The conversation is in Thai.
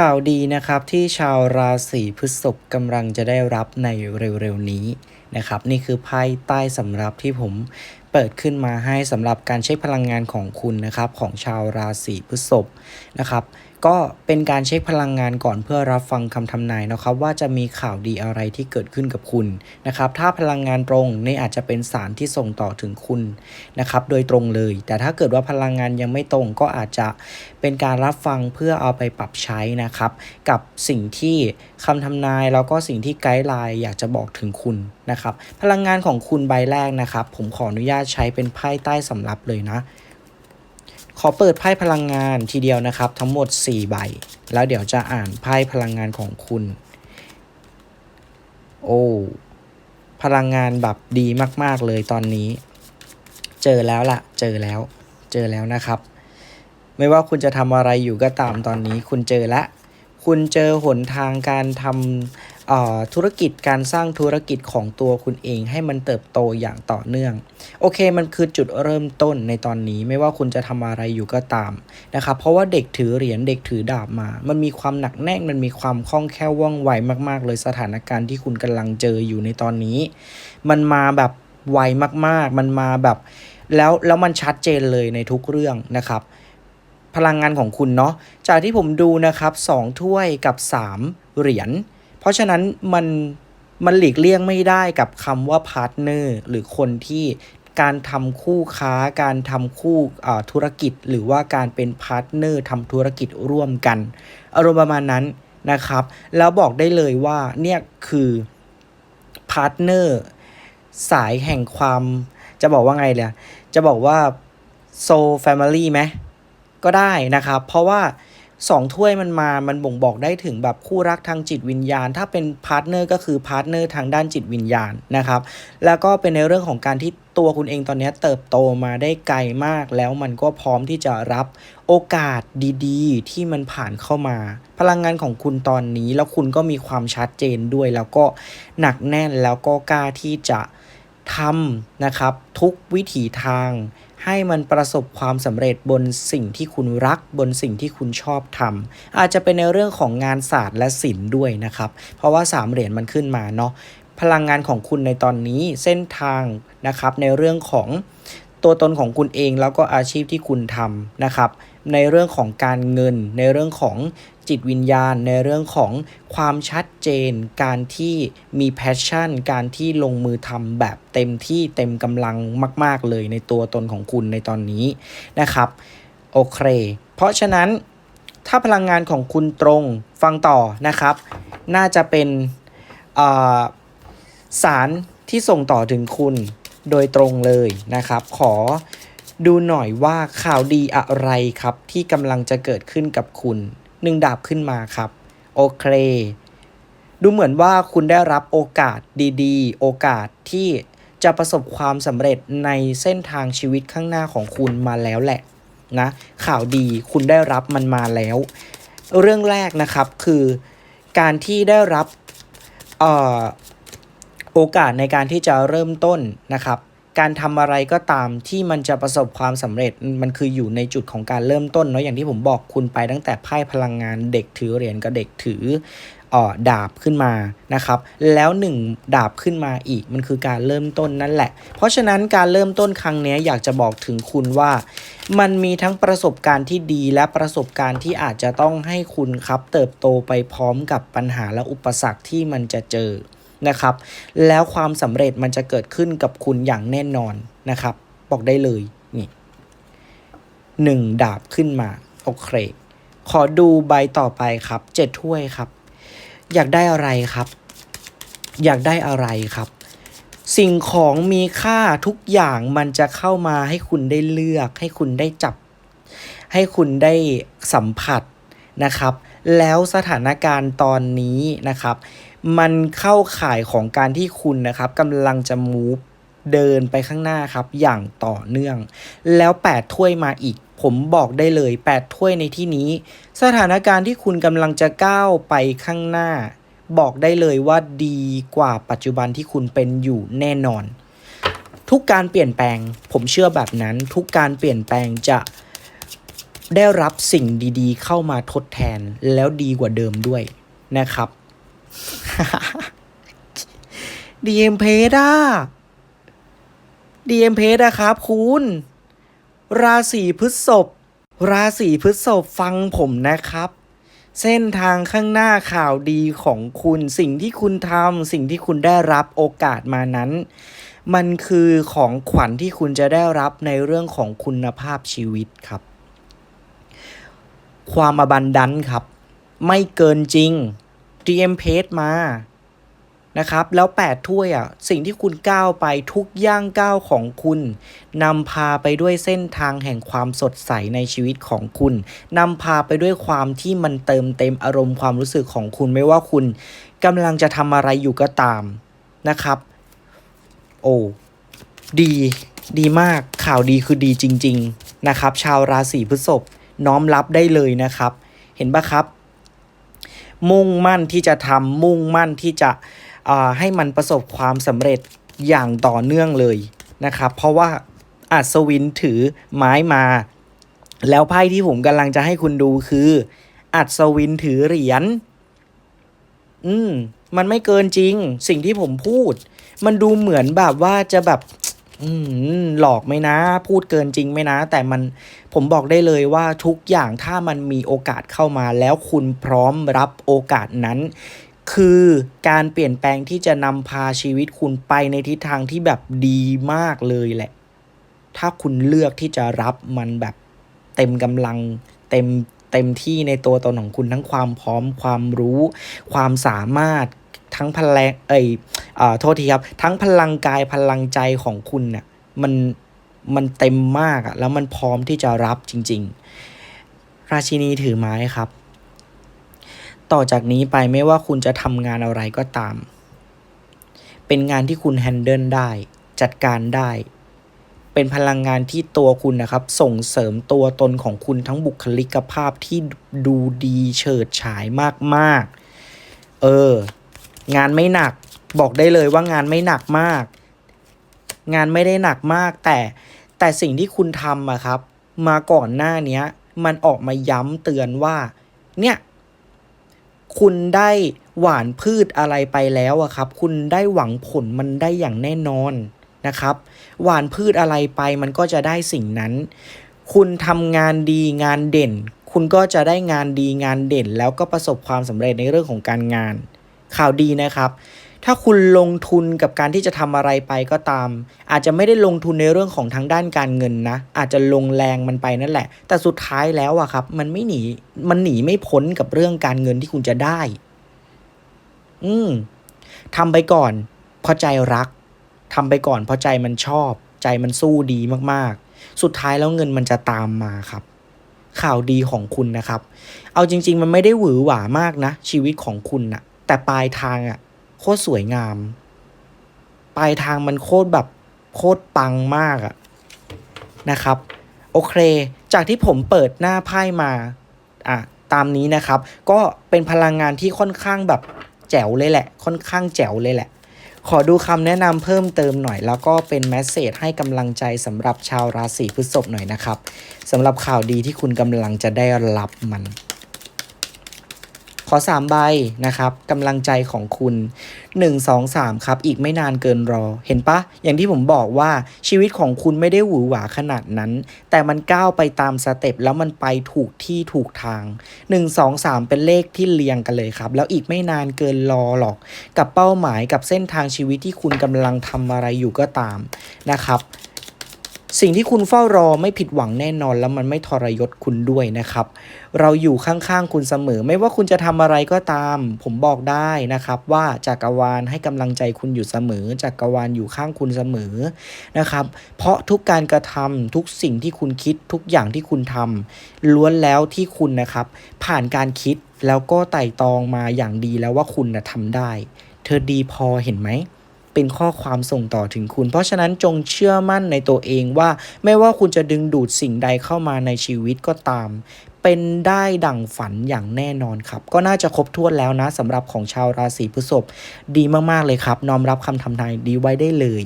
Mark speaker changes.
Speaker 1: ข่าวดีนะครับที่ชาวราศีพฤษภกำลังจะได้รับในเร็วๆนี้นะครับ นี่คือไพ่ใต้สำรับที่ผมเปิดขึ้นมาให้สำหรับการเช็คพลังงานของคุณนะครับของชาวราศีพฤษภนะครับ ก็เป็นการเช็คพลังงานก่อนเพื่อรับฟังคำทำนายนะครับว่าจะมีข่าวดีอะไรที่เกิดขึ้นกับคุณนะครับ ถ้าพลังงานตรงนี่อาจจะเป็นสารที่ส่งต่อถึงคุณนะครับ โดยตรงเลย แต่ถ้าเกิดว่าพลังงานยังไม่ตรงก็อาจจะเป็นการรับฟังเพื่อเอาไปปรับใช้นะครับ กับสิ่งที่คำทำนายแล้วก็สิ่งที่ไกด์ไลน์อยากจะบอกถึงคุณนะครับ พลังงานของคุณใบแรกนะครับ ผมขออนุญาตใช้เป็นไพ่ใต้สำรับเลยนะ ขอเปิดไพ่พลังงานทีเดียวนะครับ ทั้งหมด 4 ใบ แล้วเดี๋ยวจะอ่านไพ่พลังงานของคุณ โอ้พลังงานแบบดีมากๆเลยตอนนี้ เจอแล้วล่ะ เจอแล้ว เจอแล้วนะครับ ไม่ว่าคุณจะทำอะไรอยู่ก็ตามตอนนี้ คุณเจอละ คุณเจอหนทางการทำ ธุรกิจการสร้างธุรกิจของตัวคุณเองให้มันเติบโตอย่างต่อเนื่อง โอเคมันคือจุดเริ่มต้นในตอนนี้ไม่ว่าคุณจะทำอะไรอยู่ก็ตามนะครับเพราะว่าเด็กถือเหรียญเด็กถือดาบมา มันมีความหนักแน่นมันมีความคล่องแคล่วว่องไวมาก ๆ เลยสถานการณ์ที่คุณกำลังเจออยู่ในตอนนี้ มันมาแบบไวมากๆ มันมาแบบแล้วแล้วมันชัดเจนเลยในทุกเรื่องนะครับ พลังงานของคุณเนาะจากที่ผมดูนะครับ 2 ถ้วยกับ 3 เหรียญ เพราะฉะนั้นมันมันหลีกเลี่ยงไม่ได้กับคำว่าพาร์ทเนอร์หรือคนที่การทำคู่ค้า การทำคู่ธุรกิจ หรือว่าการเป็นพาร์ทเนอร์ทำธุรกิจร่วมกัน อารมณ์ประมาณนั้นนะครับ แล้วบอกได้เลยว่าเนี่ยคือพาร์ทเนอร์สายแห่งความ จะบอกว่าไงเลยจะบอกว่าโซแฟมิลี่ไหมก็ได้นะครับ เพราะว่า สองถ้วยมันมามันบ่งบอกได้ถึงแบบคู่รักทางจิตวิญญาณ ถ้าเป็นพาร์ทเนอร์ก็คือพาร์ทเนอร์ทางด้านจิตวิญญาณนะครับ แล้วก็เป็นในเรื่องของการที่ตัวคุณเองตอนนี้เติบโตมาได้ไกลมาก แล้วมันก็พร้อมที่จะรับโอกาสดีๆ ที่มันผ่านเข้ามา พลังงานของคุณตอนนี้แล้วคุณก็มีความชัดเจนด้วย แล้วก็หนักแน่นแล้วก็กล้าที่จะทำนะครับ ทุกวิถีทาง ให้มันประสบความสำเร็จบนสิ่งที่คุณรักบนสิ่งที่คุณชอบทำอาจจะเป็นในเรื่องของงานศาสตร์และศิลป์ด้วยนะครับ เพราะว่าสามเหรียญมันขึ้นมาเนาะพลังงานของคุณในตอนนี้เส้นทางนะครับในเรื่องของตัวตนของคุณเองแล้วก็อาชีพที่คุณทำนะครับ ในเรื่องของการเงิน ในเรื่องของจิตวิญญาณ ในเรื่องของความชัดเจน การที่มีแพชชั่น การที่ลงมือทำแบบเต็มที่เต็มกำลังมาก ๆ เลยในตัวตนของคุณในตอนนี้นะครับ โอเค เพราะฉะนั้นถ้าพลังงานของคุณตรงฟังต่อนะครับ น่าจะเป็นสารที่ส่งต่อถึงคุณโดยตรงเลยนะครับ ขอ ดูหน่อยว่าข่าวดีอะไรครับ ที่กำลังจะเกิดขึ้นกับคุณหนึ่งดาบขึ้นมาครับ โอเค ดูเหมือนว่าคุณได้รับโอกาสดีๆ โอกาสที่จะประสบความสำเร็จในเส้นทางชีวิตข้างหน้าของคุณมาแล้วแหละนะข่าวดีคุณได้รับมันมาแล้ว เรื่องแรกนะครับคือการที่ได้รับออโอกาสในการที่จะเริ่มต้นนะครับ การทำอะไรก็ตามที่มันจะประสบความสำเร็จมันคืออยู่ในจุดของการเริ่มต้นเนาะอย่างที่ผมบอกคุณไปตั้งแต่ไพ่พลังงานเด็กถือเหรียญกับเด็กถือออดาบขึ้นมานะครับ แล้วหนึ่งดาบขึ้นมาอีกมันคือการเริ่มต้นนั่นแหละ เพราะฉะนั้นการเริ่มต้นครั้งนี้อยากจะบอกถึงคุณว่า มันมีทั้งประสบการณ์ที่ดีและประสบการณ์ที่อาจจะต้องให้คุณครับ เติบโตไปพร้อมกับปัญหาและอุปสรรคที่มันจะเจอ นะครับ แล้วความสำเร็จมันจะเกิดขึ้นกับคุณอย่างแน่นอนนะครับ บอกได้เลยนี่หนึ่งดาบขึ้นมา โอเค ขอดูใบต่อไปครับเจ็ดถ้วยครับ อยากได้อะไรครับ อยากได้อะไรครับ สิ่งของมีค่าทุกอย่างมันจะเข้ามาให้คุณได้เลือก ให้คุณได้จับ ให้คุณได้สัมผัสนะครับ แล้วสถานการณ์ตอนนี้นะครับ มันเข้าข่ายของการที่คุณนะครับกำลังจะมูฟเดินไปข้างหน้าครับอย่างต่อเนื่อง แล้ว 8 ถ้วยมาอีก ผมบอกได้เลย 8 ถ้วยในที่นี้ สถานการณ์ที่คุณกำลังจะก้าวไปข้างหน้า บอกได้เลยว่าดีกว่าปัจจุบันที่คุณเป็นอยู่แน่นอน ทุกการเปลี่ยนแปลง ผมเชื่อแบบนั้น ทุกการเปลี่ยนแปลงจะได้รับสิ่งดีๆ เข้ามาทดแทนแล้วดีกว่าเดิมด้วยนะครับ DM p a ด้า DM p a นะครับ คุณ ราศีพฤษภราศีพฤษภฟังผมนะครับ เส้นทางข้างหน้าข่าวดีของคุณสิ่งที่คุณทำสิ่งที่คุณได้รับโอกาสมานั้น มันคือของขวัญที่คุณจะได้รับในเรื่องของคุณภาพชีวิตครับ ความอบันดันครับ ไม่เกินจริง DM p a มานะครับ แล้ว 8 ถ้วยอะ สิ่งที่คุณก้าวไปทุกย่างก้าวของคุณนำพาไปด้วยเส้นทางแห่งความสดใสในชีวิตของคุณนำพาไปด้วยความที่มันเติมเต็มอารมณ์ความรู้สึกของคุณไม่ว่าคุณกำลังจะทำอะไรอยู่ก็ตามนะครับ โอ้ดีดีมากข่าวดีคือดีจริง ๆ นะครับ ชาวราศีพฤษภน้อมรับได้เลยนะครับ เห็นปะครับ มุ่งมั่นที่จะทำมุ่งมั่นที่จะให้มันประสบความสำเร็จอย่างต่อเนื่องเลยนะครับ เพราะว่าอัศวินถือไม้มา แล้วไพ่ที่ผมกำลังจะให้คุณดูคือ อัศวินถือเหรียญอืมมันไม่เกินจริง สิ่งที่ผมพูด มันดูเหมือนแบบว่าจะแบบ อืมหลอกไหมนะ พูดเกินจริงไหมนะ แต่มันผมบอกได้เลยว่าทุกอย่างถ้ามันมีโอกาสเข้ามา แล้วคุณพร้อมรับโอกาสนั้น คือการเปลี่ยนแปลงที่จะนำพาชีวิตคุณไปในทิศทางที่แบบดีมากเลยแหละ ถ้าคุณเลือกที่จะรับมันแบบเต็มกำลังเต็มเต็มที่ในตัวตนของคุณทั้งความพร้อมความรู้ ความสามารถทั้งพลังเอ้ย อ่าโทษทีครับ ทั้งพลังกายพลังใจของคุณเนี่ยมันมันเต็มมากอะแล้วมันพร้อมที่จะรับจริง ๆ ราชินีถือไม้ครับ ต่อจากนี้ไปไม่ว่าคุณจะทำงานอะไรก็ตาม เป็นงานที่คุณแฮนเดิลได้ จัดการได้ เป็นพลังงานที่ตัวคุณนะครับ ส่งเสริมตัวตนของคุณทั้งบุคลิกภาพที่ดูดีเฉิดฉายมากๆ เออ งานไม่หนัก บอกได้เลยว่างานไม่หนักมาก งานไม่ได้หนักมาก แต่แต่สิ่งที่คุณทำอะครับ มาก่อนหน้านี้มันออกมาย้ำเตือนว่า เนี่ย คุณได้หวานพืชอะไรไปแล้วอะครับ คุณได้หวังผลมันได้อย่างแน่นอนนะครับ หวานพืชอะไรไปมันก็จะได้สิ่งนั้น คุณทำงานดีงานเด่น คุณก็จะได้งานดีงานเด่น แล้วก็ประสบความสำเร็จในเรื่องของการงาน ข่าวดีนะครับ ถ้าคุณลงทุนกับการที่จะทำอะไรไปก็ตาม อาจจะไม่ได้ลงทุนในเรื่องของทางด้านการเงินนะ อาจจะลงแรงมันไปนั่นแหละ แต่สุดท้ายแล้วอะครับ มันไม่หนีมันหนีไม่พ้นกับเรื่องการเงินที่คุณจะได้ อืมทำไปก่อนเพราะใจรักทำไปก่อนเพราะใจมันชอบ ใจมันสู้ดีมากๆ สุดท้ายแล้วเงินมันจะตามมาครับ ข่าวดีของคุณนะครับ เอาจริง ๆ มันไม่ได้หวือหวามากนะ ชีวิตของคุณนะแต่ปลายทางอะ โคตรสวยงาม ปลายทางมันโคตรแบบโคตรปังมากอะนะครับ โอเค จากที่ผมเปิดหน้าไพ่มาอะตามนี้นะครับ ก็เป็นพลังงานที่ค่อนข้างแบบแจ๋วเลยแหละ ค่อนข้างแจ๋วเลยแหละ ขอดูคำแนะนำเพิ่มเติมหน่อย แล้วก็เป็นแมสเซจให้กำลังใจสำหรับชาวราศีพฤษภหน่อยนะครับสำหรับข่าวดีที่คุณกำลังจะได้รับมัน อ 3 ใบนะครับกำลังใจของคุณ 1 2 3 ครับ อีกไม่นานเกินรอ เห็นปะ อย่างที่ผมบอกว่าชีวิตของคุณไม่ได้หวือหวาขนาดนั้น แต่มันก้าวไปตามสเต็ปแล้วมันไปถูกที่ถูกทาง 1 2 3 เป็นเลขที่เรียงกันเลยครับ แล้วอีกไม่นานเกินรอหรอก กับเป้าหมายกับเส้นทางชีวิตที่คุณกำลังทำอะไรอยู่ก็ตามนะครับ สิ่งที่คุณเฝ้ารอไม่ผิดหวังแน่นอนแล้วมันไม่ทรยศคุณด้วยนะครับ เราอยู่ข้างๆคุณเสมอ ไม่ว่าคุณจะทำอะไรก็ตาม ผมบอกได้นะครับ ว่าจักรวาลให้กำลังใจคุณอยู่เสมอจักรวาลอยู่ข้างคุณเสมอนะครับ เพราะทุกการกระทำทุกสิ่งที่คุณคิดทุกอย่างที่คุณทำล้วนแล้วที่คุณนะครับ ผ่านการคิดแล้วก็ไต่ตองมาอย่างดีแล้วว่าคุณนะทำได้ เธอดีพอเห็นไหม เป็นข้อความส่งต่อถึงคุณ เพราะฉะนั้นจงเชื่อมั่นในตัวเองว่า ไม่ว่าคุณจะดึงดูดสิ่งใดเข้ามาในชีวิตก็ตาม เป็นได้ดั่งฝันอย่างแน่นอนครับ ก็น่าจะครบถ้วนแล้วนะสำหรับของชาวราศีพฤษภดีมากๆเลยครับน้อมรับคำทำนายดีไว้ได้เลย